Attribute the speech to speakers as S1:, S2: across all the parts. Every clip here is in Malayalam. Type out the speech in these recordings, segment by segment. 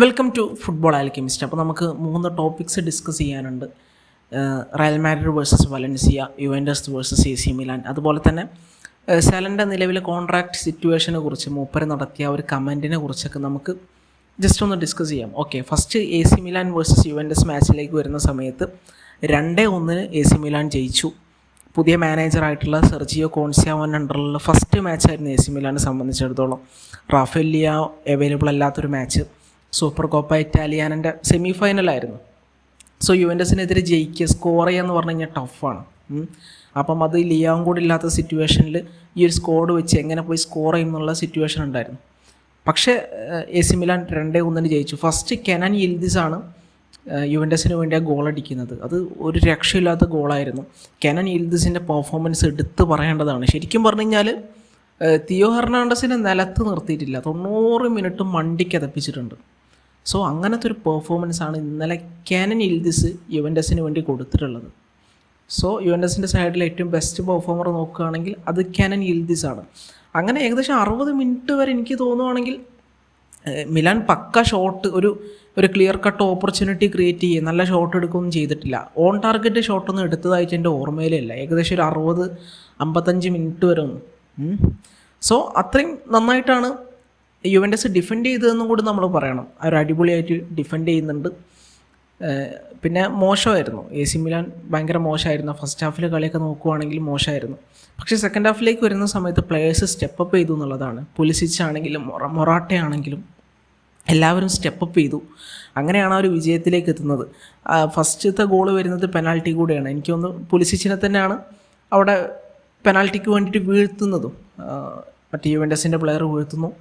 S1: വെൽക്കം ടു ഫുട്ബോൾ ആൽക്കെമിസ്റ്റ് അപ്പോൾ നമുക്ക് മൂന്ന് ടോപ്പിക്സ് ഡിസ്കസ് ചെയ്യാനുണ്ട്. Real Madrid versus Valencia Juventus versus A C Milan അതുപോലെ തന്നെ സെലന്റെ നിലവിലെ കോൺട്രാക്ട് സിറ്റുവേഷനെ കുറിച്ച് മൂപ്പര് നടത്തിയ ഒരു കമന്റിനെ കുറിച്ചൊക്കെ നമുക്ക് ജസ്റ്റ് ഒന്ന് ഡിസ്കസ് ചെയ്യാം. Okay first A C Milan versus Juventus മാച്ചിലേക്ക് വരുന്ന സമയത്ത് രണ്ടേ ഒന്നിന് എ സി മിലാൻ ജയിച്ചു. പുതിയ മാനേജറായിട്ടുള്ള സെർജിയോ കോൺസ്യാവൻ അണ്ടറിലുള്ള ഫസ്റ്റ് മാച്ചായിരുന്നു എ സി മിലാനെ സംബന്ധിച്ചിടത്തോളം. റാഫേലിയ അവൈലബിൾ അല്ലാത്തൊരു മാച്ച് സൂപ്പർ കോപ്പ ഇറ്റാലിയാനന്റെ സെമി ഫൈനലായിരുന്നു സോ യുവൻഡസിനെതിരെ ജയിക്കുക സ്കോർ ചെയ്യാന്ന് പറഞ്ഞു കഴിഞ്ഞാൽ ടഫാണ് അപ്പം അത് ലിയാവും കൂടി ഇല്ലാത്ത സിറ്റുവേഷനിൽ ഈ ഒരു സ്കോഡ് വെച്ച് എങ്ങനെ പോയി സ്കോർ ചെയ്യും എന്നുള്ള സിറ്റുവേഷൻ ഉണ്ടായിരുന്നു. പക്ഷേ എ സി മിലാൻ രണ്ടേ ഒന്നിന് ജയിച്ചു. ഫസ്റ്റ് കെനൻ യിൽദിസ് ആണ് യുവൻഡസിന് വേണ്ടി ആ ഗോൾ അടിക്കുന്നത്. അത് ഒരു രക്ഷയില്ലാത്ത ഗോളായിരുന്നു കെനൻ യിൽദിസിന്റെ പെർഫോമൻസ് എടുത്തു പറയേണ്ടതാണ്. ശരിക്കും പറഞ്ഞു കഴിഞ്ഞാൽ തിയോ ഹെർണാണ്ടസിനെ നിലത്ത് നിർത്തിയിട്ടില്ല. തൊണ്ണൂറ് മിനിറ്റും മണ്ടിക്ക് കതപ്പിച്ചിട്ടുണ്ട് സോ അങ്ങനത്തെ ഒരു പെർഫോമൻസ് ആണ് ഇന്നലെ ക്യാനൻ ഇൽദിസ് യുവൻഡസിന് വേണ്ടി കൊടുത്തിട്ടുള്ളത്. സോ യുവൻഡസിന്റെ സൈഡിൽ ഏറ്റവും ബെസ്റ്റ് പെർഫോമർ നോക്കുകയാണെങ്കിൽ അത് ക്യാനൻ ഇൽദിസ് ആണ്. അങ്ങനെ ഏകദേശം അറുപത് മിനിറ്റ് വരെ എനിക്ക് തോന്നുവാണെങ്കിൽ മിലാൻ പക്ക ഷോട്ട് ഒരു ഒരു ക്ലിയർ കട്ട് ഓപ്പർച്യൂണിറ്റി ക്രിയേറ്റ് ചെയ്യുക നല്ല ഷോട്ട് എടുക്കുകയൊന്നും ചെയ്തിട്ടില്ല. ഓൺ ടാർഗറ്റ് ഷോട്ടൊന്നും എടുത്തതായിട്ട് എന്റെ ഓർമ്മയിലില്ല ഏകദേശം ഒരു അറുപത് അമ്പത്തഞ്ച് മിനിറ്റ് വരെ ഒന്ന്. സോ അത്രയും നന്നായിട്ടാണ് യുവൻഡസ് ഡിഫെൻഡ് ചെയ്തതെന്നും കൂടി നമ്മൾ പറയണം. അവർ അടിപൊളിയായിട്ട് ഡിഫെൻഡ് ചെയ്യുന്നുണ്ട്. പിന്നെ മോശമായിരുന്നു. എ സി മിലാൻ ഭയങ്കര മോശമായിരുന്നു. ഫസ്റ്റ് ഹാഫിലെ കളിയൊക്കെ നോക്കുവാണെങ്കിൽ മോശമായിരുന്നു. പക്ഷേ സെക്കൻഡ് ഹാഫിലേക്ക് വരുന്ന സമയത്ത് പ്ലെയേഴ്സ് സ്റ്റെപ്പ് അപ്പ് ചെയ്തു എന്നുള്ളതാണ്. പുലിസിച്ച് ആണെങ്കിലും മൊറ മൊറാട്ട ആണെങ്കിലും എല്ലാവരും സ്റ്റെപ്പ് അപ്പ് ചെയ്തു. അങ്ങനെയാണ് അവർ വിജയത്തിലേക്ക് എത്തുന്നത്. ഫസ്റ്റത്തെ ഗോൾ വരുന്നത് പെനാൽറ്റി കൂടെയാണ്. എനിക്ക് തോന്നുന്നു പുലിസിച്ചിനെ തന്നെയാണ് അവിടെ പെനാൽറ്റിക്ക് വേണ്ടിയിട്ട് വീഴ്ത്തുന്നതും. മറ്റേ യുവൻഡസിന്റെ പ്ലെയർ വീഴ്ത്തുന്നു.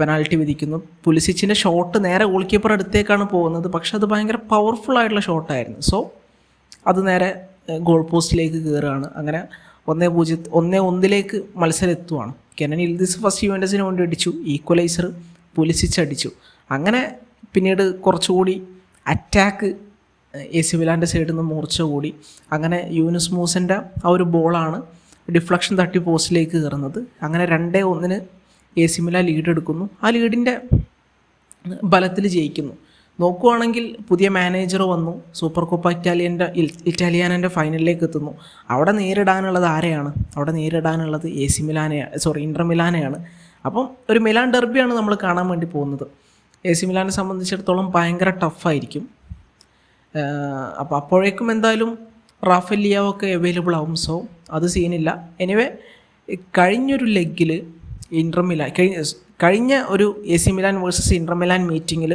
S1: പെനാൽറ്റി വിധിക്കുന്നു. പുലിസിച്ചിന്റെ ഷോട്ട് നേരെ ഗോൾ കീപ്പർ അടുത്തേക്കാണ് പോകുന്നത്. പക്ഷെ അത് ഭയങ്കര പവർഫുൾ ആയിട്ടുള്ള ഷോട്ടായിരുന്നു സോ അത് നേരെ ഗോൾ പോസ്റ്റിലേക്ക് കയറുകയാണ് അങ്ങനെ ഒന്നേ പൂജ്യം ഒന്നേ ഒന്നിലേക്ക് മത്സരം എത്തുവാണ്. കെനൻ ഇൽദിസ് ഫസ്റ്റ് യുവൻഡസിന് വേണ്ടി അടിച്ചു. ഈക്വലൈസർ പുലിസിച്ച് അടിച്ചു. അങ്ങനെ പിന്നീട് കുറച്ചുകൂടി അറ്റാക്ക് എ സി വിലാന്റെ സൈഡിൽ നിന്ന് മൂർച്ച കൂടി. അങ്ങനെ യൂനിസ് മൂസിന്റെ ആ ഒരു ബോളാണ് ഡിഫ്ലക്ഷൻ തട്ടി പോസ്റ്റിലേക്ക് കയറുന്നത് അങ്ങനെ രണ്ടേ ഒന്നിന് എ സി മില ലീഡ് എടുക്കുന്നു. ആ ലീഡിന്റെ ബലത്തിൽ ജയിക്കുന്നു. നോക്കുവാണെങ്കിൽ പുതിയ മാനേജർ വന്നു. സൂപ്പർ കോപ്പ ഇറ്റാലിയന്റെ ഇറ്റാലിയാനന്റെ ഫൈനലിലേക്ക് എത്തുന്നു. അവിടെ നേരിടാനുള്ളത് ആരെയാണ്? അവിടെ നേരിടാനുള്ളത് എ സി മിലാനെയാണ് സോറി ഇന്റർ മിലാനെയാണ്. അപ്പം ഒരു മിലാൻ ഡെർബിയാണ് നമ്മൾ കാണാൻ വേണ്ടി പോകുന്നത്. എ സി മിലാനെ സംബന്ധിച്ചിടത്തോളം ഭയങ്കര ടഫായിരിക്കും അപ്പോൾ അപ്പോഴേക്കും എന്തായാലും റാഫെല്ലിയാവൊക്കെ അവൈലബിൾ ആവും. സോ അത് സീനില്ല എനിവേ കഴിഞ്ഞൊരു ലെഗിൽ ഇന്റർ കഴിഞ്ഞ കഴിഞ്ഞ ഒരു A C Milan versus Inter Milan മീറ്റിങ്ങിൽ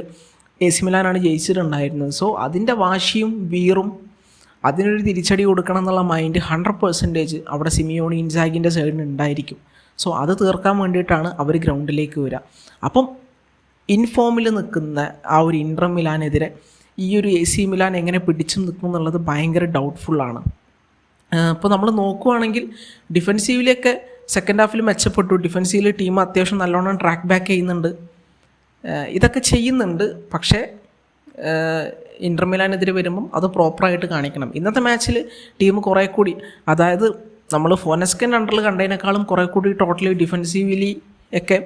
S1: എ സി മിലാനാണ് ജയിച്ചിട്ടുണ്ടായിരുന്നത്. സോ അതിന്റെ വാശിയും വീറും അതിനൊരു തിരിച്ചടി കൊടുക്കണം എന്നുള്ള മൈൻഡ് ഹൺഡ്രഡ് പെർസെന്റേജ് അവിടെ സിമിയോണി ഇൻസാഗിന്റെ സൈഡിൽ ഉണ്ടായിരിക്കും. സോ അത് തീർക്കാൻ വേണ്ടിയിട്ടാണ് അവർ ഗ്രൗണ്ടിലേക്ക് വരിക അപ്പം ഇൻഫോമിൽ നിൽക്കുന്ന ആ ഒരു ഇന്റർ മിലാനെതിരെ ഈ ഒരു എ സി മിലാൻ എങ്ങനെ പിടിച്ചു നിൽക്കും എന്നുള്ളത് ഭയങ്കര ഡൗട്ട്ഫുള്ളാണ് ഇപ്പോൾ നമ്മൾ നോക്കുവാണെങ്കിൽ ഡിഫെൻസീവിലൊക്കെ സെക്കൻഡ് ഹാഫിൽ മെച്ചപ്പെട്ടു. ഡിഫെൻസീവിൽ ടീം അത്യാവശ്യം നല്ലോണം ട്രാക്ക് ബാക്ക് ചെയ്യുന്നുണ്ട്. ഇതൊക്കെ ചെയ്യുന്നുണ്ട്. പക്ഷേ ഇന്റർമിലാനെതിരെ വരുമ്പം അത് പ്രോപ്പറായിട്ട് കാണിക്കണം. ഇന്നത്തെ മാച്ചിൽ ടീം കുറേ കൂടി അതായത് നമ്മൾ ഫോനസ്കൻ അണ്ടറിൽ കണ്ടതിനേക്കാളും കുറേ കൂടി ടോട്ടലി ഡിഫെൻസീവ്ലി ഒക്കെ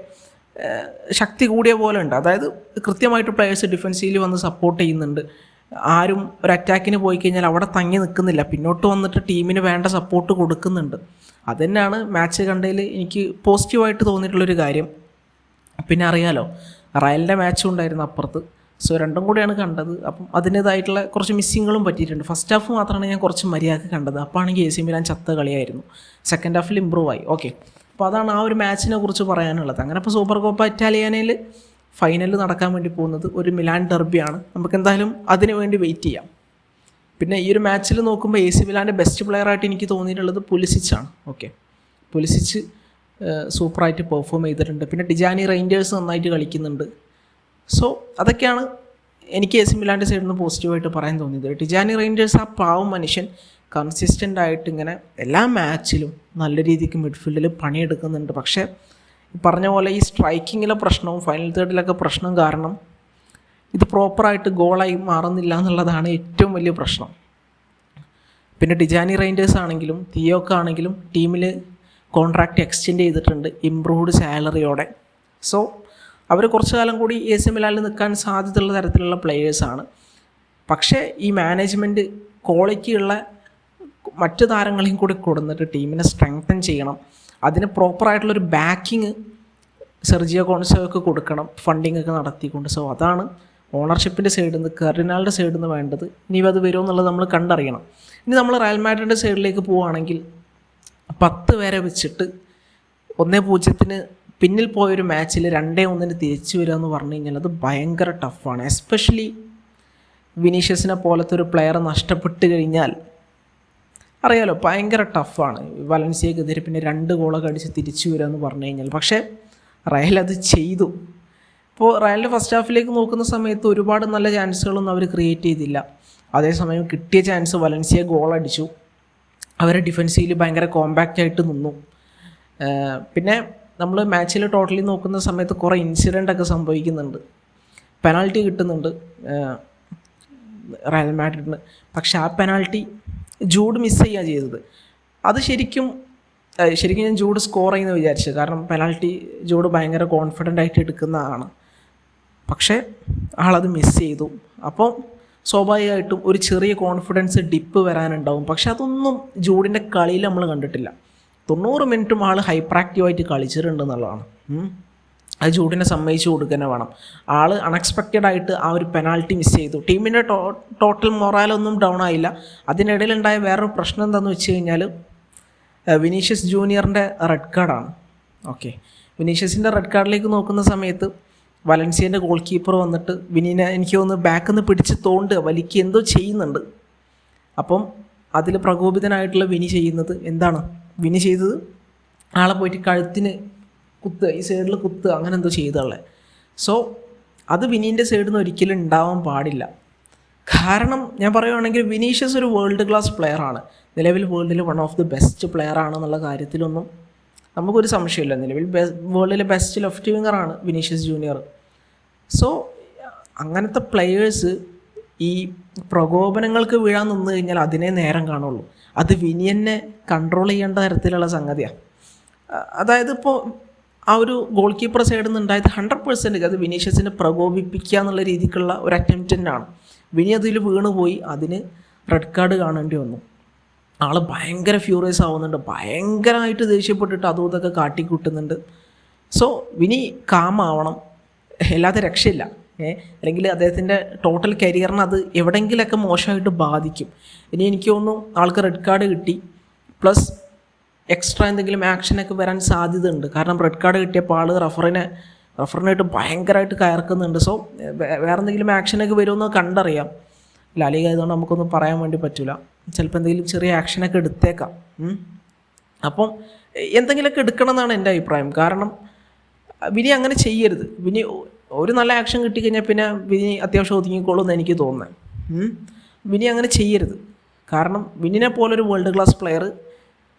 S1: ശക്തി കൂടിയ പോലെ ഉണ്ട്. അതായത് കൃത്യമായിട്ട് പ്ലെയേഴ്സ് ഡിഫൻസീവിൽ വന്ന് സപ്പോർട്ട് ചെയ്യുന്നുണ്ട്. ആരും ഒരു അറ്റാക്കിന് പോയി കഴിഞ്ഞാൽ അവിടെ തങ്ങി നിൽക്കുന്നില്ല. പിന്നോട്ട് വന്നിട്ട് ടീമിന് വേണ്ട സപ്പോർട്ട് കൊടുക്കുന്നുണ്ട്. അതുതന്നെയാണ് മാച്ച് കണ്ടതിൽ എനിക്ക് പോസിറ്റീവായിട്ട് തോന്നിയിട്ടുള്ളൊരു കാര്യം. പിന്നെ അറിയാലോ റയലിന്റെ മാച്ചും ഉണ്ടായിരുന്നു അപ്പുറത്ത്. സോ രണ്ടും കൂടെയാണ് കണ്ടത്. അപ്പം അതിന്റേതായിട്ടുള്ള കുറച്ച് മിസ്സിങ്ങുകളും പറ്റിയിട്ടുണ്ട്. ഫസ്റ്റ് ഹാഫ് മാത്രമാണ് ഞാൻ കുറച്ച് മര്യാദയ്ക്ക് കണ്ടത്. അപ്പോൾ ആണെങ്കിൽ എ സി മിലാൻ ചത്ത കളിയായിരുന്നു. സെക്കൻഡ് ഹാഫിൽ ഇമ്പ്രൂവ് ആയി. ഓക്കെ അപ്പോൾ അതാണ് ആ ഒരു മാച്ചിനെ കുറിച്ച് പറയാനുള്ളത്. അങ്ങനെ ഇപ്പോൾ സൂപ്പർ കോപ്പ ഇറ്റാലിയാനയിൽ ഫൈനലിൽ നടക്കാൻ വേണ്ടി പോകുന്നത് ഒരു മിലാൻ ഡെർബിയാണ് നമുക്ക് എന്തായാലും അതിനു വേണ്ടി വെയിറ്റ് ചെയ്യാം. പിന്നെ ഈ ഒരു മാച്ചിൽ നോക്കുമ്പോൾ എ സി മിലാന്റെ ബെസ്റ്റ് പ്ലെയറായിട്ട് എനിക്ക് തോന്നിയിട്ടുള്ളത് പുലിസിച്ചാണ് ഓക്കെ പുലിസിച്ച് സൂപ്പറായിട്ട് പെർഫോം ചെയ്തിട്ടുണ്ട്. പിന്നെ ഡിജാനി റൈൻഡേഴ്സ് നന്നായിട്ട് കളിക്കുന്നുണ്ട്. സോ അതൊക്കെയാണ് എനിക്ക് എ സി മിലാന്റെ സൈഡിൽ നിന്ന് പോസിറ്റീവായിട്ട് പറയാൻ തോന്നിയത്. ഡിജാനി റൈൻഡേഴ്സ് ആ പാവം മനുഷ്യൻ കൺസിസ്റ്റന്റ് ആയിട്ട് ഇങ്ങനെ എല്ലാ മാച്ചിലും നല്ല രീതിക്ക് മിഡ്ഫീൽഡിൽ പണിയെടുക്കുന്നുണ്ട്. പക്ഷേ പറഞ്ഞ പോലെ ഈ സ്ട്രൈക്കിങ്ങിലെ പ്രശ്നവും ഫൈനൽ തേർഡിലൊക്കെ പ്രശ്നം കാരണം ഇത് പ്രോപ്പറായിട്ട് ഗോളായി മാറുന്നില്ല എന്നുള്ളതാണ് ഏറ്റവും വലിയ പ്രശ്നം. പിന്നെ ഡിജാനി റൈൻഡേഴ്സ് ആണെങ്കിലും തിയോക്ക് ആണെങ്കിലും ടീമിൽ കോൺട്രാക്റ്റ് എക്സ്റ്റെൻഡ് ചെയ്തിട്ടുണ്ട് ഇംപ്രൂവ്ഡ് സാലറിയോടെ സോ അവർ കുറച്ച് കാലം കൂടി എ സി മിലാനിൽ നിൽക്കാൻ സാധ്യതയുള്ള തരത്തിലുള്ള പ്ലെയേഴ്സാണ് പക്ഷേ ഈ മാനേജ്മെന്റ് ക്വാളിറ്റിയുള്ള മറ്റു താരങ്ങളെയും കൂടി കൊടുന്നിട്ട് ടീമിനെ സ്ട്രെങ്തൻ ചെയ്യണം. അതിന് പ്രോപ്പറായിട്ടുള്ളൊരു ബാക്കിങ് സെർജിയോ കോൺസോയ്ക്ക് കൊടുക്കണം ഫണ്ടിങ് ഒക്കെ നടത്തിക്കൊണ്ട്. സോ അതാണ് ഓണർഷിപ്പിന്റെ സൈഡിൽ നിന്ന് കർഡിനാളുടെ സൈഡിൽ നിന്ന് വേണ്ടത്. ഇനി അത് വരുമോ എന്നുള്ളത് നമ്മൾ കണ്ടറിയണം. ഇനി നമ്മൾ റയൽ മാഡ്രിഡിന്റെ സൈഡിലേക്ക് പോവുകയാണെങ്കിൽ പത്ത് പേരെ വെച്ചിട്ട് ഒന്നേ പൂജ്യത്തിന് പിന്നിൽ പോയൊരു മാച്ചിൽ രണ്ടേ ഒന്നിന് തിരിച്ചു വരിക എന്ന് പറഞ്ഞു കഴിഞ്ഞാൽ അത് ഭയങ്കര ടഫാണ് എസ്പെഷ്യലി വിനീഷ്യസിനെ പോലത്തെ ഒരു പ്ലെയർ നഷ്ടപ്പെട്ട് കഴിഞ്ഞാൽ അറിയാലോ ഭയങ്കര ടഫാണ് വലൻസിയക്കെതിരെ പിന്നെ രണ്ട് ഗോളൊക്കെ അടിച്ച് തിരിച്ചു വരിക എന്ന് പറഞ്ഞു കഴിഞ്ഞാൽ. പക്ഷേ റയൽ അത് ചെയ്തു. ഇപ്പോൾ റയലിന്റെ ഫസ്റ്റ് ഹാഫിലേക്ക് നോക്കുന്ന സമയത്ത് ഒരുപാട് നല്ല ചാൻസുകളൊന്നും അവർ ക്രിയേറ്റ് ചെയ്തില്ല. അതേസമയം കിട്ടിയ ചാൻസ് വലൻസിയ ഗോൾ അടിച്ചു. അവരെ ഡിഫൻസീവിൽ ഭയങ്കര കോമ്പാക്റ്റ് ആയിട്ട് നിന്നു. പിന്നെ നമ്മൾ മാച്ചിൽ ടോട്ടലി നോക്കുന്ന സമയത്ത് കുറേ ഇൻസിഡന്റ് ഒക്കെ സംഭവിക്കുന്നുണ്ട്. പെനാൾട്ടി കിട്ടുന്നുണ്ട്. റയൽ മാഡ്രിഡിന്. പക്ഷേ ആ പെനാൾട്ടി ജൂഡ് മിസ് ചെയ്യുക ചെയ്തത്. അത് ശരിക്കും ശരിക്കും ഞാൻ ജൂഡ് സ്കോർ ചെയ്യുന്ന വിചാരിച്ചത്. കാരണം പെനാൽറ്റി ജൂഡ് ഭയങ്കര കോൺഫിഡന്റ് ആയിട്ട് എടുക്കുന്നതാണ് പക്ഷേ ആളത് മിസ് ചെയ്തു. അപ്പോൾ സ്വാഭാവികമായിട്ടും ഒരു ചെറിയ കോൺഫിഡൻസ് ഡിപ്പ് വരാനുണ്ടാവും. പക്ഷെ അതൊന്നും ജൂഡിന്റെ കളിയിൽ നമ്മൾ കണ്ടിട്ടില്ല. തൊണ്ണൂറ് മിനിറ്റും ആൾ ഹൈപ്പർ ആക്റ്റീവായിട്ട് കളിച്ചിട്ടുണ്ട് എന്നുള്ളതാണ്. അത് ജൂഡിനെ സമ്മതിച്ചു കൊടുക്കുക വേണം. ആൾ അൺഎക്സ്പെക്റ്റഡ് ആയിട്ട് ആ ഒരു പെനാൽറ്റി മിസ് ചെയ്തു. ടീമിന്റെ ടോ ടോട്ടൽ മൊറാലൊന്നും ഡൗൺ ആയില്ല. അതിനിടയിലുണ്ടായ വേറൊരു പ്രശ്നം എന്താണെന്ന് വെച്ച് കഴിഞ്ഞാൽ വിനീഷ്യസ് ജൂനിയറിന്റെ റെഡ് കാർഡാണ് ഓക്കെ വിനീഷ്യസിന്റെ റെഡ് കാർഡിലേക്ക് നോക്കുന്ന സമയത്ത് വലൻസിയന്റെ ഗോൾ കീപ്പർ വന്നിട്ട് വിനീനെ എനിക്ക് ഒന്ന് ബാക്കിൽ നിന്ന് പിടിച്ച് തോണ്ട് വലിക്ക് എന്തോ ചെയ്യുന്നുണ്ട്. അപ്പം അതിൽ പ്രകോപിതനായിട്ടുള്ള വിനി ചെയ്യുന്നത് എന്താണ്? വിനി ചെയ്തത് ആളെ പോയിട്ട് കഴുത്തിന് കുത്തുക ഈ സൈഡിൽ കുത്ത് അങ്ങനെ എന്തോ ചെയ്തുള്ളത് സോ അത് വിനീന്റെ സൈഡിൽ നിന്ന് ഒരിക്കലും ഉണ്ടാവാൻ പാടില്ല. കാരണം ഞാൻ പറയുവാണെങ്കിൽ വിനീഷ്യസ് ഒരു വേൾഡ് ക്ലാസ് പ്ലെയർ ആണ്. നിലവിൽ വേൾഡിൽ one of the best player ആണെന്നുള്ള കാര്യത്തിലൊന്നും നമുക്കൊരു സംശയമില്ല. നിലവിൽ ബെ വേൾഡിലെ ബെസ്റ്റ് ലെഫ്റ്റ് വിങ്ങറാണ് വിനീഷ്യസ് ജൂനിയർ സോ അങ്ങനത്തെ പ്ലെയേഴ്സ് ഈ പ്രകോപനങ്ങൾക്ക് വീഴാൻ നിന്ന് കഴിഞ്ഞാൽ അതിനെ നേരം കാണുള്ളൂ. അത് വിനിയനെ കൺട്രോൾ ചെയ്യേണ്ട തരത്തിലുള്ള സംഗതിയാണ് അതായത് ഇപ്പോൾ ആ ഒരു ഗോൾ കീപ്പർ സൈഡിൽ നിന്ന് ഉണ്ടായത് ഹൺഡ്രഡ് പെർസെന്റ് അത് വിനീഷ്യസിനെ പ്രകോപിപ്പിക്കുക എന്നുള്ള രീതിക്കുള്ള ഒരു അറ്റംപ്റ്റ് തന്നെയാണ്. വിനി അതിൽ വീണുപോയി. അതിന് റെഡ് കാർഡ് കാണേണ്ടി വന്നു. ആൾ ഭയങ്കര ഫ്യൂറിയസ് ആവുന്നുണ്ട്. ഭയങ്കരമായിട്ട് ദേഷ്യപ്പെട്ടിട്ട് അതും ഇതൊക്കെ കാട്ടിക്കൂട്ടുന്നുണ്ട്. സോ വിനി കാമാവണം. അല്ലാതെ രക്ഷയില്ല. ഏ അല്ലെങ്കിൽ അദ്ദേഹത്തിന്റെ ടോട്ടൽ കരിയറിന് അത് എവിടെയെങ്കിലൊക്കെ മോശമായിട്ട് ബാധിക്കും. ഇനി എനിക്ക് തോന്നുന്നു ആൾക്ക് റെഡ് കാർഡ് കിട്ടി. പ്ലസ് എക്സ്ട്രാ എന്തെങ്കിലും ആക്ഷനൊക്കെ വരാൻ സാധ്യതയുണ്ട്. കാരണം റെഡ് കാർഡ് കിട്ടിയപ്പോൾ ആൾ റഫറിനെ റഫറിനായിട്ട് ഭയങ്കരമായിട്ട് കയർക്കുന്നുണ്ട്. സോ വേറെ എന്തെങ്കിലും ആക്ഷനൊക്കെ വരുമെന്ന് കണ്ടറിയാം. ലാലിക ആയതുകൊണ്ട് നമുക്കൊന്നും പറയാൻ വേണ്ടി പറ്റില്ല ചിലപ്പോൾ എന്തെങ്കിലും ചെറിയ ആക്ഷനൊക്കെ എടുത്തേക്കാം. അപ്പം എന്തെങ്കിലുമൊക്കെ എടുക്കണം എന്നാണ് എന്റെ അഭിപ്രായം. കാരണം വിനി അങ്ങനെ ചെയ്യരുത്. വിനി ഒരു നല്ല ആക്ഷൻ കിട്ടിക്കഴിഞ്ഞാൽ പിന്നെ വിനി അത്യാവശ്യം ഒതുങ്ങിക്കോളും എന്ന് എനിക്ക് തോന്നുന്നത്. വിനി അങ്ങനെ ചെയ്യരുത്. കാരണം വിനിനെ പോലൊരു വേൾഡ് ക്ലാസ് പ്ലെയർ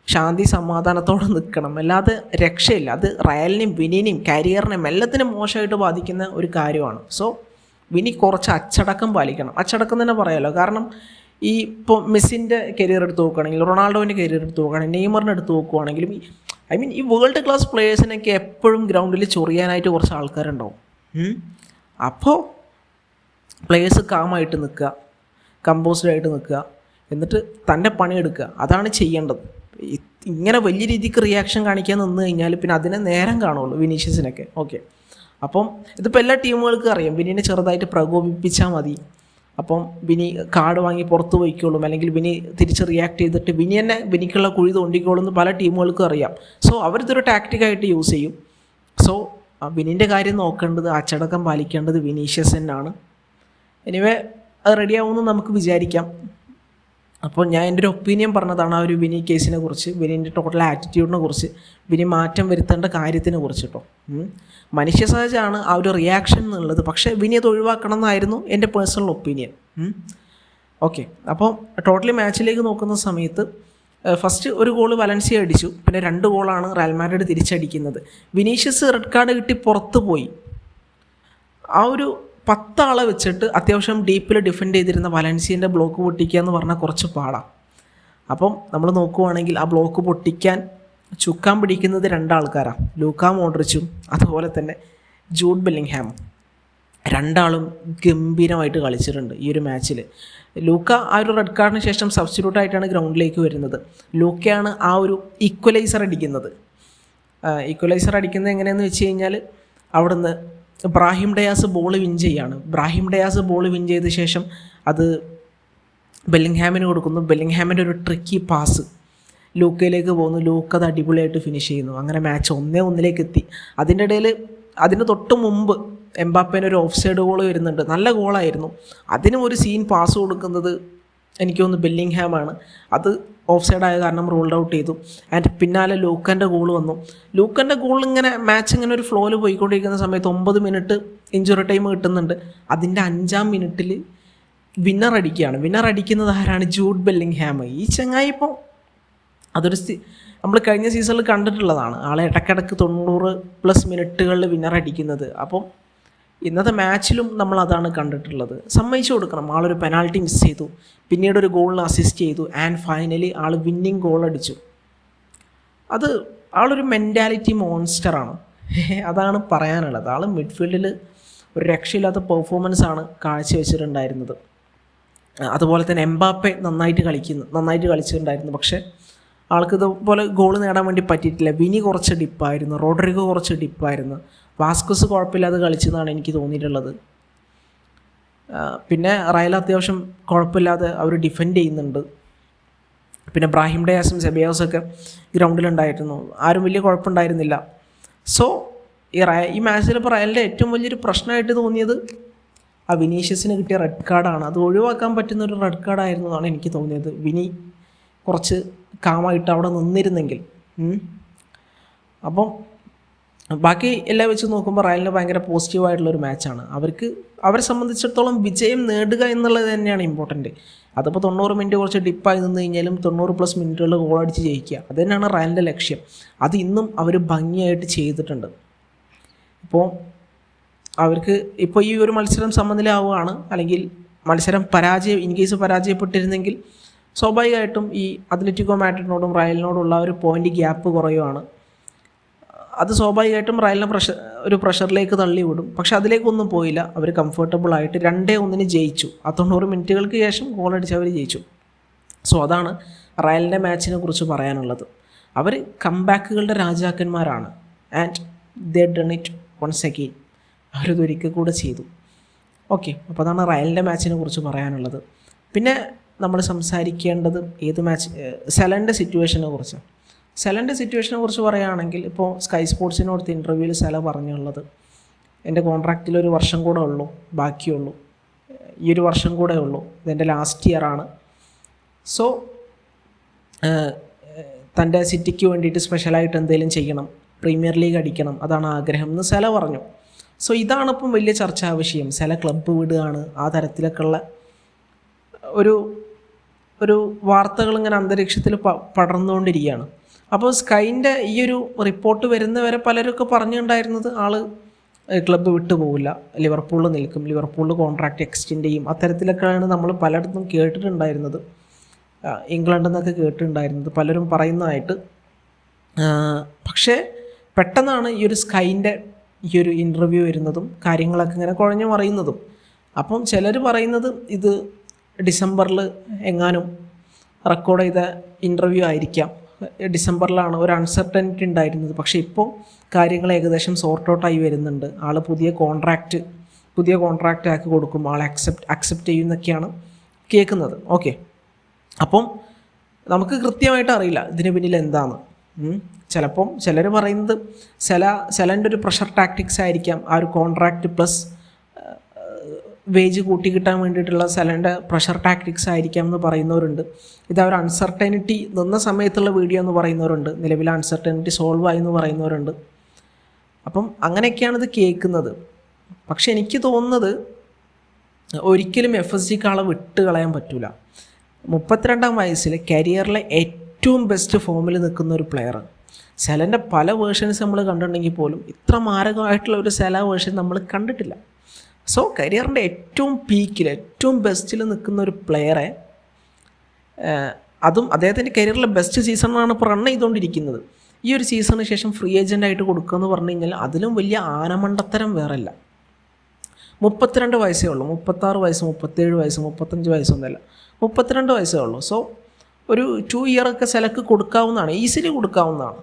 S1: ശാന്തി സമാധാനത്തോടെ നിൽക്കണം. അല്ലാതെ രക്ഷയില്ല. അത് റയലിനെയും വിനിനെയും കരിയറിനെയും എല്ലാത്തിനും മോശമായിട്ട് ബാധിക്കുന്ന ഒരു കാര്യമാണ്. സോ വിനി കുറച്ച് അച്ചടക്കം പാലിക്കണം. അച്ചടക്കം തന്നെ പറയാമല്ലോ കാരണം ഈ ഇപ്പോൾ മെസ്സിന്റെ കരിയർ എടുത്ത് നോക്കുകയാണെങ്കിൽ റൊണാൾഡോന്റെ കരിയർ എടുത്ത് നോക്കുകയാണെങ്കിൽ നെയ്മറിനെ എടുത്ത് നോക്കുകയാണെങ്കിലും ഐ മീൻ ഈ വേൾഡ് ക്ലാസ് പ്ലേയേഴ്സിനൊക്കെ എപ്പോഴും ഗ്രൗണ്ടിൽ ചൊറിയാനായിട്ട് കുറച്ച് ആൾക്കാരുണ്ടാവും. അപ്പോൾ പ്ലേയേഴ്സ് കാമായിട്ട് നിൽക്കുക. കമ്പോസ്ഡ് ആയിട്ട് നിൽക്കുക. എന്നിട്ട് തന്റെ പണിയെടുക്കുക. അതാണ് ചെയ്യേണ്ടത്. ഇങ്ങനെ വലിയ രീതിക്ക് റിയാക്ഷൻ കാണിക്കാൻ നിന്ന് കഴിഞ്ഞാൽ പിന്നെ അതിനെ നേരം കാണുള്ളൂ വിനീഷ്യസിനൊക്കെ. ഓക്കെ അപ്പം ഇതിപ്പോൾ എല്ലാ ടീമുകൾക്കും അറിയാം. വിനീനെ ചെറുതായിട്ട് പ്രകോപിപ്പിച്ചാൽ മതി. അപ്പം വിനി കാർഡ് വാങ്ങി പുറത്ത് പോയിക്കോളും. അല്ലെങ്കിൽ വിനി തിരിച്ച് റിയാക്ട് ചെയ്തിട്ട് വിനി തന്നെ വിനിക്കുള്ള കുഴി തോണ്ടിക്കോളും പല ടീമുകൾക്കും അറിയാം. സോ അവരിതൊരു ടാക്റ്റിക്കായിട്ട് യൂസ് ചെയ്യും. സോ വിനിന്റെ കാര്യം നോക്കേണ്ടത് അച്ചടക്കം പാലിക്കേണ്ടത് വിനീഷ്യസ് തന്നെയാണ്. എനിവേ അത് റെഡിയാവുമെന്ന് നമുക്ക് വിചാരിക്കാം. അപ്പോൾ ഞാൻ എന്റെ ഒരു ഒപ്പീനിയൻ പറഞ്ഞതാണ് ആ ഒരു വിനി കേസിനെ കുറിച്ച് വിനിന്റെ ടോട്ടൽ ആറ്റിറ്റ്യൂഡിനെ കുറിച്ച് വിനി മാറ്റം വരുത്തേണ്ട കാര്യത്തിനെ കുറിച്ച് കേട്ടോ. മനുഷ്യ സഹജമാണ് ആ ഒരു റിയാക്ഷൻ എന്നുള്ളത്. പക്ഷേ വിനി അത് ഒഴിവാക്കണം എന്നായിരുന്നു എന്റെ പേഴ്സണൽ ഒപ്പീനിയൻ ഓക്കെ അപ്പോൾ ടോട്ടലി മാച്ചിലേക്ക് നോക്കുന്ന സമയത്ത് ഫസ്റ്റ് ഒരു ഗോൾ വലൻസിയ അടിച്ചു. പിന്നെ രണ്ട് ഗോളാണ് റയൽ മാഡ്രിഡ് തിരിച്ചടിക്കുന്നത്. വിനീഷ്യസ് റെഡ് കാർഡ് കിട്ടി പുറത്ത് പോയി. ആ ഒരു പത്താളെ വെച്ചിട്ട് അത്യാവശ്യം ഡീപ്പിൽ ഡിഫെൻഡ് ചെയ്തിരുന്ന വലൻസിയന്റെ ബ്ലോക്ക് പൊട്ടിക്കുക എന്ന് പറഞ്ഞാൽ കുറച്ച് പാടാണ് അപ്പം നമ്മൾ നോക്കുവാണെങ്കിൽ ആ ബ്ലോക്ക് പൊട്ടിക്കാൻ ചുക്കാൻ പിടിക്കുന്നത് രണ്ടാൾക്കാരാണ് ലൂക്കാ മോഡ്രിച്ചും അതുപോലെ തന്നെ ജൂഡ് ബെല്ലിംഗ്ഹാം രണ്ടാളും ഗംഭീരമായിട്ട് കളിച്ചിട്ടുണ്ട് ഈ ഒരു മാച്ചിൽ ലൂക്ക ആ ഒരു റെഡ് കാർഡിന് ശേഷം സബ്സ്റ്റിറ്റ്യൂട്ട് ആയിട്ടാണ് ഗ്രൗണ്ടിലേക്ക് വരുന്നത്. ലൂക്കയാണ് ആ ഒരു ഈക്വലൈസർ അടിക്കുന്നത്. ഈക്വലൈസർ അടിക്കുന്നത് എങ്ങനെയെന്ന് വെച്ച് കഴിഞ്ഞാൽ അവിടുന്ന് ബ്രാഹിം ഡയാസ് ബോൾ വിൻ ചെയ്യാണ്. ബ്രാഹിം ഡയാസ് ബോൾ വിൻ ചെയ്ത ശേഷം അത് ബെല്ലിംഗ്ഹാമിന് കൊടുക്കുന്നു. ബെല്ലിംഗ്ഹാമിന്റെ ഒരു ട്രിക്കി പാസ് ലൂക്കയിലേക്ക് പോകുന്നു. ലൂക്ക അത് അടിപൊളിയായിട്ട് ഫിനിഷ് ചെയ്യുന്നു. അങ്ങനെ മാച്ച് ഒന്നേ ഒന്നിലേക്ക് എത്തി. അതിന്റെ ഇടയിൽ അതിന് തൊട്ട് മുമ്പ് എംബാപ്പേന് ഒരു ഓഫ് സൈഡ് ഗോൾ വരുന്നുണ്ട്. നല്ല ഗോളായിരുന്നു അതിനും ഒരു സീൻ പാസ് കൊടുക്കുന്നത് എനിക്ക് തോന്നുന്നു ബെല്ലിംഗ്ഹാമാണ്. അത് ഓഫ് സൈഡ് ആയ കാരണം റൂൾഡ് ഔട്ട് ചെയ്തു. ആൻഡ് പിന്നാലെ ലൂക്കന്റെ ഗോൾ വന്നു. ലൂക്കന്റെ ഗോൾ ഇങ്ങനെ മാച്ച് ഇങ്ങനെ ഒരു ഫ്ലോയിൽ പോയിക്കൊണ്ടിരിക്കുന്ന സമയത്ത് ഒമ്പത് മിനിറ്റ് ഇഞ്ചുറി ടൈം കിട്ടുന്നുണ്ട്. അതിന്റെ അഞ്ചാം മിനിറ്റിൽ വിന്നർ അടിക്കുകയാണ്. വിന്നർ അടിക്കുന്നത് ആരാണ്? Jude Bellingham. ഈ ചങ്ങായി ഇപ്പോൾ അതൊരു നമ്മൾ കഴിഞ്ഞ സീസണിൽ കണ്ടിട്ടുള്ളതാണ്. ആളെ ഇടയ്ക്കിടയ്ക്ക് തൊണ്ണൂറ് പ്ലസ് മിനിറ്റുകളിൽ വിന്നർ അടിക്കുന്നത്. അപ്പം ഇന്നത്തെ മാച്ചിലും നമ്മൾ അതാണ് കണ്ടിട്ടുള്ളത്. സമ്മതിച്ചു കൊടുക്കണം. ആളൊരു പെനാൽറ്റി മിസ് ചെയ്തു. പിന്നീട് ഒരു ഗോളിന് അസിസ്റ്റ് ചെയ്തു. ആൻഡ് ഫൈനലി ആൾ വിന്നിങ് ഗോൾ അടിച്ചു. അത് ആളൊരു മെന്റാലിറ്റി മോൺസ്റ്ററാണ് അതാണ് പറയാനുള്ളത്. ആൾ മിഡ്ഫീൽഡിൽ ഒരു രക്ഷയില്ലാത്ത പെർഫോമൻസ് ആണ് കാഴ്ചവെച്ചിട്ടുണ്ടായിരുന്നത്. അതുപോലെ തന്നെ എംബാപ്പെ നന്നായിട്ട് കളിക്കുന്നു. നന്നായിട്ട് കളിച്ചിട്ടുണ്ടായിരുന്നു. പക്ഷേ ആൾക്ക് ഇതുപോലെ ഗോൾ നേടാൻ വേണ്ടി പറ്റിയിട്ടില്ല. വിനി കുറച്ച് ഡിപ്പായിരുന്നു റോഡ്രിഗോ കുറച്ച് ഡിപ്പായിരുന്നു വാസ്കസ് കുഴപ്പമില്ലാതെ കളിച്ചെന്നാണ് എനിക്ക് തോന്നിയിട്ടുള്ളത്. പിന്നെ റയൽ അത്യാവശ്യം കുഴപ്പമില്ലാതെ അവർ ഡിഫെൻഡ് ചെയ്യുന്നുണ്ട്. പിന്നെ ബ്രാഹിം ഡയാസും സെബിയാസൊക്കെ ഗ്രൗണ്ടിലുണ്ടായിരുന്നു ആരും വലിയ കുഴപ്പമുണ്ടായിരുന്നില്ല. സോ ഈ റയ ഈ മാച്ചിൽ ഇപ്പോൾ റയലിന്റെ ഏറ്റവും വലിയൊരു പ്രശ്നമായിട്ട് തോന്നിയത് ആ വിനീഷ്യസിന് കിട്ടിയ റെഡ് കാർഡാണ് അത് ഒഴിവാക്കാൻ പറ്റുന്ന ഒരു റെഡ് കാർഡായിരുന്നു എന്നാണ് എനിക്ക് തോന്നിയത്. വിനി കുറച്ച് കാമായിട്ട് അവിടെ നിന്നിരുന്നെങ്കിൽ. അപ്പം ബാക്കി എല്ലാം വെച്ച് നോക്കുമ്പോൾ റയലിന് ഭയങ്കര പോസിറ്റീവായിട്ടുള്ളൊരു മാച്ചാണ് അവർക്ക് അവരെ സംബന്ധിച്ചിടത്തോളം വിജയം നേടുക എന്നുള്ളത് തന്നെയാണ് ഇമ്പോർട്ടന്റ് അതിപ്പോൾ തൊണ്ണൂറ് മിനിറ്റ് കുറച്ച് ഡിപ്പായി നിന്ന് കഴിഞ്ഞാലും തൊണ്ണൂറ് പ്ലസ് മിനിറ്റുകൾ ഗോൾ അടിച്ച് ജയിക്കുക. അത് തന്നെയാണ് റയലിന്റെ ലക്ഷ്യം. അത് ഇന്നും അവർ ഭംഗിയായിട്ട് ചെയ്തിട്ടുണ്ട്. ഇപ്പോൾ അവർക്ക് ഇപ്പോൾ ഈ ഒരു മത്സരം സമനിലാവുകയാണ് അല്ലെങ്കിൽ മത്സരം പരാജയം ഇൻ കേസ് പരാജയപ്പെട്ടിരുന്നെങ്കിൽ സ്വാഭാവികമായിട്ടും ഈ അത്ലറ്റിക്കോ മാഡ്രിഡിനോടും റയലിനോടുള്ള ഒരു പോയിന്റ് ഗ്യാപ്പ് കുറയുവാണ്. അത് സ്വാഭാവികമായിട്ടും റയലിനെ പ്രഷർ ഒരു പ്രഷറിലേക്ക് തള്ളി വിടും. പക്ഷെ അതിലേക്കൊന്നും പോയില്ല. അവർ കംഫർട്ടബിൾ ആയിട്ട് രണ്ടേ ഒന്നിന് ജയിച്ചു. ആ തൊണ്ണൂറ് മിനിറ്റുകൾക്ക് ശേഷം ഗോൾ അടിച്ച് അവർ ജയിച്ചു. സോ അതാണ് റയലിന്റെ മാച്ചിനെ കുറിച്ച് പറയാനുള്ളത്. അവർ കംബാക്കുകളുടെ രാജാക്കന്മാരാണ്. And they done it once again അവരത് ഒരിക്കൽ കൂടെ ചെയ്തു. ഓക്കെ അപ്പോൾ അതാണ് റയലിന്റെ മാച്ചിനെ കുറിച്ച് പറയാനുള്ളത്. പിന്നെ നമ്മൾ സംസാരിക്കേണ്ടത് ഏത് മാച്ച് സെലന്റെ സിറ്റുവേഷനെ കുറിച്ച്. സെലന്റെ സിറ്റുവേഷനെ കുറിച്ച് പറയുകയാണെങ്കിൽ ഇപ്പോൾ സ്കൈ സ്പോർട്സിനോടുത്ത് ഇന്റർവ്യൂവിൽ സെല പറഞ്ഞുള്ളത് എന്റെ കോൺട്രാക്റ്റിൽ ഒരു വർഷം കൂടെ ഉള്ളൂ ബാക്കിയുള്ളൂ. ഈ ഒരു വർഷം കൂടെ ഉള്ളൂ. ഇതെന്റെ ലാസ്റ്റ് ഇയറാണ് സോ തന്റെ സിറ്റിക്ക് വേണ്ടിയിട്ട് സ്പെഷ്യലായിട്ട് എന്തെങ്കിലും ചെയ്യണം പ്രീമിയർ ലീഗ് അടിക്കണം അതാണ് ആഗ്രഹം എന്ന് സെല പറഞ്ഞു. സോ ഇതാണ് ഇപ്പം വലിയ ചർച്ചാ വിഷയം. സെല ക്ലബ്ബ് വിടുകയാണ് ആ തരത്തിലൊക്കെയുള്ള ഒരു ഒരു വാർത്തകൾ ഇങ്ങനെ അന്തരീക്ഷത്തിൽ പടർന്നുകൊണ്ടിരിക്കുകയാണ്. അപ്പോൾ സ്കൈന്റെ ഈ ഒരു റിപ്പോർട്ട് വരുന്നവരെ പലരൊക്കെ പറഞ്ഞിട്ടുണ്ടായിരുന്നത് ആൾ ക്ലബ്ബ് വിട്ടുപോകില്ല ലിവർപൂളിൽ നിൽക്കും. ലിവർപൂളിൽ കോൺട്രാക്റ്റ് എക്സ്റ്റെൻഡ് ചെയ്യും. അത്തരത്തിലൊക്കെയാണ് നമ്മൾ പലയിടത്തും കേട്ടിട്ടുണ്ടായിരുന്നത്. ഇംഗ്ലണ്ടിൽ നിന്നൊക്കെ കേട്ടിട്ടുണ്ടായിരുന്നത്. പലരും പറയുന്നതായിട്ട്. പക്ഷേ പെട്ടെന്നാണ് ഈ ഒരു സ്കൈന്റെ ഈ ഒരു ഇന്റർവ്യൂ വരുന്നതും കാര്യങ്ങളൊക്കെ ഇങ്ങനെ കുഴഞ്ഞു മറിയുന്നതും അപ്പം ചിലർ പറയുന്നത് ഇത് ഡിസംബറിൽ എങ്ങാനും റെക്കോർഡ് ചെയ്ത ഇന്റർവ്യൂ ആയിരിക്കാം. ഡിസംബറിലാണ് ഒരു അൺസർട്ടനിറ്റി ഉണ്ടായിരുന്നത്. പക്ഷേ ഇപ്പോൾ കാര്യങ്ങൾ ഏകദേശം സോർട്ട് ഔട്ടായി വരുന്നുണ്ട്. ആൾ പുതിയ കോൺട്രാക്റ്റ് പുതിയ കോൺട്രാക്റ്റ് ആക്കി കൊടുക്കും ആൾ അക്സെപ്റ്റ് അക്സെപ്റ്റ് ചെയ്യുന്നൊക്കെയാണ് കേൾക്കുന്നത്. ഓക്കെ അപ്പം നമുക്ക് കൃത്യമായിട്ട് അറിയില്ല ഇതിന് പിന്നിൽ എന്താണ്. ചിലപ്പം ചിലർ പറയുന്നത് സെല സെലന്റെ ഒരു പ്രഷർ ടാക്ടിക്സ് ആയിരിക്കാം ആ ഒരു കോൺട്രാക്റ്റ് പ്ലസ് വേജ് കൂട്ടി കിട്ടാൻ വേണ്ടിയിട്ടുള്ള സെലന്റെ പ്രഷർ ടാക്ടിക്സ് ആയിരിക്കാം എന്ന് പറയുന്നവരുണ്ട്. ഇത് അവർ അൺസർട്ടനിറ്റി നിന്ന സമയത്തുള്ള വീഡിയോ എന്ന് പറയുന്നവരുണ്ട്. നിലവിലെ അൺസർട്ടനിറ്റി സോൾവ് ആയി എന്ന് പറയുന്നവരുണ്ട്. അപ്പം അങ്ങനെയൊക്കെയാണ് ഇത് കേൾക്കുന്നത്. പക്ഷെ എനിക്ക് തോന്നുന്നത് ഒരിക്കലും എഫ് എസ് ജിക്ക് ആളെ വിട്ട് കളയാൻ പറ്റൂല. മുപ്പത്തിരണ്ടാം വയസ്സിൽ കരിയറിലെ ഏറ്റവും ബെസ്റ്റ് ഫോമിൽ നിൽക്കുന്ന ഒരു പ്ലെയർ സെലന്റെ പല വേർഷൻസ് നമ്മൾ കണ്ടിട്ടുണ്ടെങ്കിൽ പോലും ഇത്ര മാരകമായിട്ടുള്ള ഒരു സെല വേർഷൻ നമ്മൾ കണ്ടിട്ടില്ല. സോ കരിയറിന്റെ ഏറ്റവും പീക്കിൽ ഏറ്റവും ബെസ്റ്റിൽ നിൽക്കുന്ന ഒരു പ്ലെയറെ അതും അദ്ദേഹത്തിന്റെ കരിയറിലെ ബെസ്റ്റ് സീസണാണ് ഇപ്പോൾ റൺ ചെയ്തുകൊണ്ടിരിക്കുന്നത് ഈ ഒരു സീസണിന് ശേഷം ഫ്രീ ഏജന്റായിട്ട് കൊടുക്കുക എന്ന് പറഞ്ഞു കഴിഞ്ഞാൽ അതിലും വലിയ ആനമണ്ടത്തരം വേറല്ല മുപ്പത്തിരണ്ട് വയസ്സേ ഉള്ളൂ. മുപ്പത്താറ് വയസ്സ് മുപ്പത്തേഴ് വയസ്സ് മുപ്പത്തഞ്ച് വയസ്സൊന്നുമല്ല മുപ്പത്തിരണ്ട് വയസ്സേ ഉള്ളൂ. സോ ഒരു ടു ഇയറൊക്കെ സെലക്ക് കൊടുക്കാവുന്നതാണ്. ഈസിലി കൊടുക്കാവുന്നതാണ്.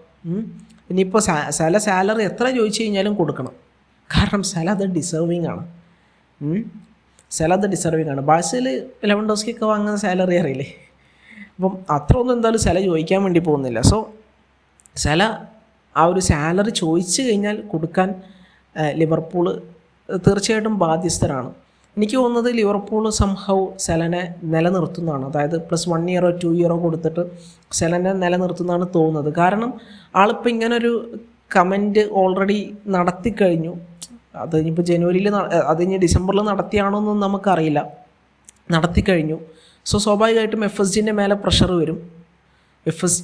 S1: ഇനിയിപ്പോൾ സെല സാലറി എത്ര ചോദിച്ചു കഴിഞ്ഞാലും കൊടുക്കണം. കാരണം സെല അത് ഡിസേർവിങ് ആണ്. സെല അത് ഡിസേർവിങ് ആണ്. ബാഴ്സയിൽ ലെവൻ ഡോസ്കൊക്കെ വാങ്ങുന്ന സാലറി അറിയില്ലേ? അപ്പം അത്ര ഒന്നും എന്തായാലും സെല ചോദിക്കാൻ വേണ്ടി പോകുന്നില്ല. സോ ചില ആ ഒരു സാലറി ചോദിച്ചു കഴിഞ്ഞാൽ കൊടുക്കാൻ ലിവർപൂൾ തീർച്ചയായിട്ടും ബാധ്യസ്ഥരാണ്. എനിക്ക് തോന്നുന്നത് ലിവർപൂൾ സംഹൗ സെലനെ നിലനിർത്തുന്നതാണ്. അതായത് പ്ലസ് വൺ ഇയറോ ടു ഇയറോ കൊടുത്തിട്ട് സെലനെ നിലനിർത്തുന്നതാണ് തോന്നുന്നത്. കാരണം ആളിപ്പോൾ ഇങ്ങനൊരു കമന്റ് ഓൾറെഡി നടത്തി കഴിഞ്ഞു അത് ഇനിയിപ്പോൾ ജനുവരിയിൽ അത് ഇനി ഡിസംബറിൽ നടത്തിയാണോ എന്നൊന്നും നമുക്കറിയില്ല. നടത്തി കഴിഞ്ഞു. സോ സ്വാഭാവികമായിട്ടും എഫ് എസ് ജിന്റെ മേലെ പ്രഷർ വരും. എഫ് എസ്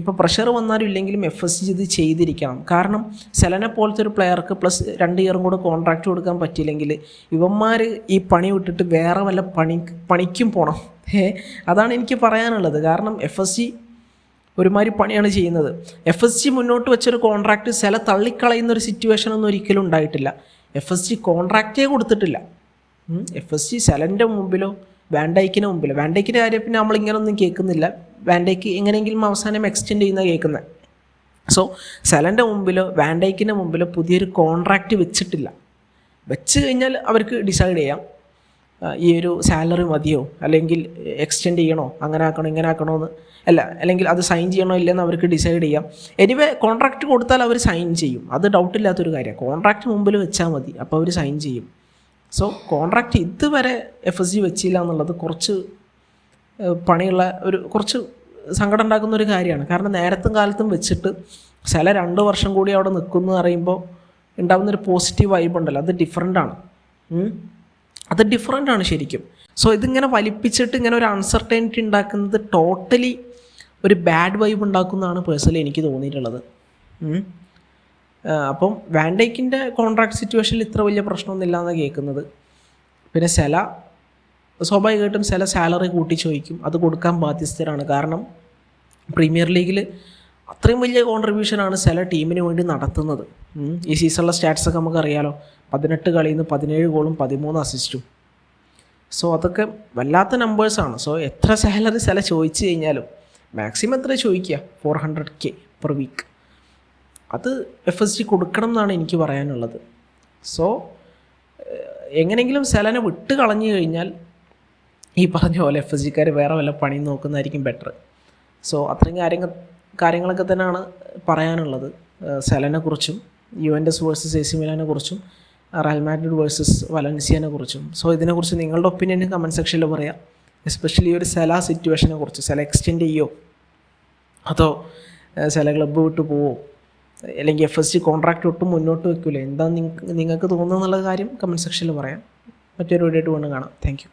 S1: ഇപ്പോൾ പ്രഷർ വന്നാലും ഇല്ലെങ്കിലും എഫ് എസ് ജി ഇത് ചെയ്തിരിക്കണം. കാരണം സെലനെ പോലത്തെ ഒരു പ്ലെയർക്ക് പ്ലസ് രണ്ട് ഇയറും കൂടെ കോൺട്രാക്റ്റ് കൊടുക്കാൻ പറ്റിയില്ലെങ്കിൽ ഇവന്മാർ ഈ പണി വിട്ടിട്ട് വേറെ വല്ല പണി പണിക്കും പോകണം അതാണ് എനിക്ക് പറയാനുള്ളത്. കാരണം എഫ് എസ് ജി ഒരുമാതിരി പണിയാണ് ചെയ്യുന്നത്. എഫ് എസ് ജി മുന്നോട്ട് വെച്ചൊരു കോൺട്രാക്റ്റ് സെല തള്ളിക്കളയുന്ന ഒരു സിറ്റുവേഷൻ ഒന്നും ഒരിക്കലും ഉണ്ടായിട്ടില്ല. എഫ് എസ് ജി കോൺട്രാക്റ്റേ കൊടുത്തിട്ടില്ല. എഫ് എസ് ജി സെലന്റെ മുമ്പിലോ വാൻഡൈക്കിന് മുമ്പിലോ. വാൻഡൈക്കിന്റെ കാര്യം പിന്നെ നമ്മളിങ്ങനൊന്നും കേൾക്കുന്നില്ല. വാൻഡൈക്ക് എങ്ങനെയെങ്കിലും അവസാനം എക്സ്റ്റെൻഡ് ചെയ്യുന്ന കേൾക്കുന്നത് സോ സെലന്റെ മുമ്പിലോ വാൻഡൈക്കിന്റെ മുമ്പിലോ പുതിയൊരു കോൺട്രാക്റ്റ് വെച്ചിട്ടില്ല. വെച്ച് കഴിഞ്ഞാൽ അവർക്ക് ഡിസൈഡ് ചെയ്യാം. ഈ ഒരു സാലറി മതിയോ? അല്ലെങ്കിൽ എക്സ്റ്റെൻഡ് ചെയ്യണോ? അങ്ങനെ ആക്കണോ ഇങ്ങനെ ആക്കണോ എന്ന്? അല്ല അല്ലെങ്കിൽ അത് സൈൻ ചെയ്യണോ ഇല്ലെന്ന് അവർക്ക് ഡിസൈഡ് ചെയ്യാം. എനിവേ കോൺട്രാക്റ്റ് കൊടുത്താൽ അവർ സൈൻ ചെയ്യും. അത് ഡൗട്ടില്ലാത്തൊരു കാര്യമാണ്. കോൺട്രാക്റ്റ് മുമ്പിൽ വെച്ചാൽ മതി. അപ്പോൾ അവർ സൈൻ ചെയ്യും. സോ കോൺട്രാക്റ്റ് ഇതുവരെ എഫ് എസ് ജി വെച്ചില്ല എന്നുള്ളത് കുറച്ച് പണിയുള്ള ഒരു കുറച്ച് സങ്കടം ഉണ്ടാക്കുന്ന ഒരു കാര്യമാണ്. കാരണം നേരത്തും കാലത്തും വെച്ചിട്ട് ചില രണ്ട് വർഷം കൂടി അവിടെ നിൽക്കുന്നു എന്ന് പറയുമ്പോൾ ഉണ്ടാകുന്നൊരു പോസിറ്റീവ് വൈബ് ഉണ്ടല്ലോ. അത് ഡിഫറെന്റ് ആണ്. അത് ഡിഫറെന്റ് ആണ് ശരിക്കും. സോ ഇതിങ്ങനെ വലിപ്പിച്ചിട്ട് ഇങ്ങനെ ഒരു അൺസർട്ടനിറ്റി ഉണ്ടാക്കുന്നത് ടോട്ടലി ഒരു ബാഡ് വൈബ് ഉണ്ടാക്കുന്നതാണ് പേഴ്സണലി എനിക്ക് തോന്നിയിട്ടുള്ളത്. അപ്പം വാൻഡൈക്കിന്റെ കോൺട്രാക്ട് സിറ്റുവേഷനിൽ ഇത്ര വലിയ പ്രശ്നമൊന്നുമില്ല എന്നാണ് കേൾക്കുന്നത്. പിന്നെ സെല സ്വാഭാവികമായിട്ടും ചില സാലറി കൂട്ടി ചോദിക്കും അത് കൊടുക്കാൻ ബാധ്യസ്ഥരാണ്. കാരണം പ്രീമിയർ ലീഗിൽ അത്രയും വലിയ കോൺട്രിബ്യൂഷനാണ് ചില ടീമിന് വേണ്ടി നടത്തുന്നത്. ഈ സീസണിലെ സ്റ്റാറ്റ്സൊക്കെ നമുക്കറിയാലോ. പതിനെട്ട് കളിയിൽ നിന്ന് പതിനേഴ് ഗോളും പതിമൂന്ന് അസിസ്റ്റും സോ അതൊക്കെ വല്ലാത്ത നമ്പേഴ്സാണ് സോ എത്ര സാലറി ചില ചോദിച്ചു കഴിഞ്ഞാലും മാക്സിമം എത്ര ചോദിക്കുക four hundred K per week അത് എഫ് എസ് ജി കൊടുക്കണം എന്നാണ് എനിക്ക് പറയാനുള്ളത്. സോ എങ്ങനെയെങ്കിലും സെലനെ വിട്ട് കളഞ്ഞു കഴിഞ്ഞാൽ ഈ പറഞ്ഞ പോലെ എഫ് എസ് ജിക്കാർ വേറെ വല്ല പണി നോക്കുന്നതായിരിക്കും ബെറ്റർ സോ അത്രയും കാര്യങ്ങൾ കാര്യങ്ങളൊക്കെ തന്നെയാണ് പറയാനുള്ളത്. സെലനെക്കുറിച്ചും U N S versus A C മിലാനെ കുറിച്ചും റയൽ മാഡ്രിഡ് വേഴ്സസ് വലൻസിയനെ കുറിച്ചും. സോ ഇതിനെക്കുറിച്ച് നിങ്ങളുടെ ഒപ്പീനിയൻ കമന്റ് സെക്ഷനിൽ പറയാം. എസ്പെഷ്യലി ഒരു സെല സിറ്റുവേഷനെ കുറിച്ച് സെല എക്സ്റ്റെൻഡ് ചെയ്യോ? അതോ സെല ക്ലബ്ബ് വിട്ട് പോവോ? അല്ലെങ്കിൽ എഫ് എസ് സി കോൺട്രാക്റ്റ് ഒട്ടും മുന്നോട്ട് വയ്ക്കില്ല എന്താ നിങ്ങൾക്ക് തോന്നുന്നുള്ള കാര്യം കമന്റ് സെക്ഷനിൽ പറയാം. മറ്റൊരു വീഡിയോ ആയിട്ട് വീണ്ടും കാണാം. താങ്ക്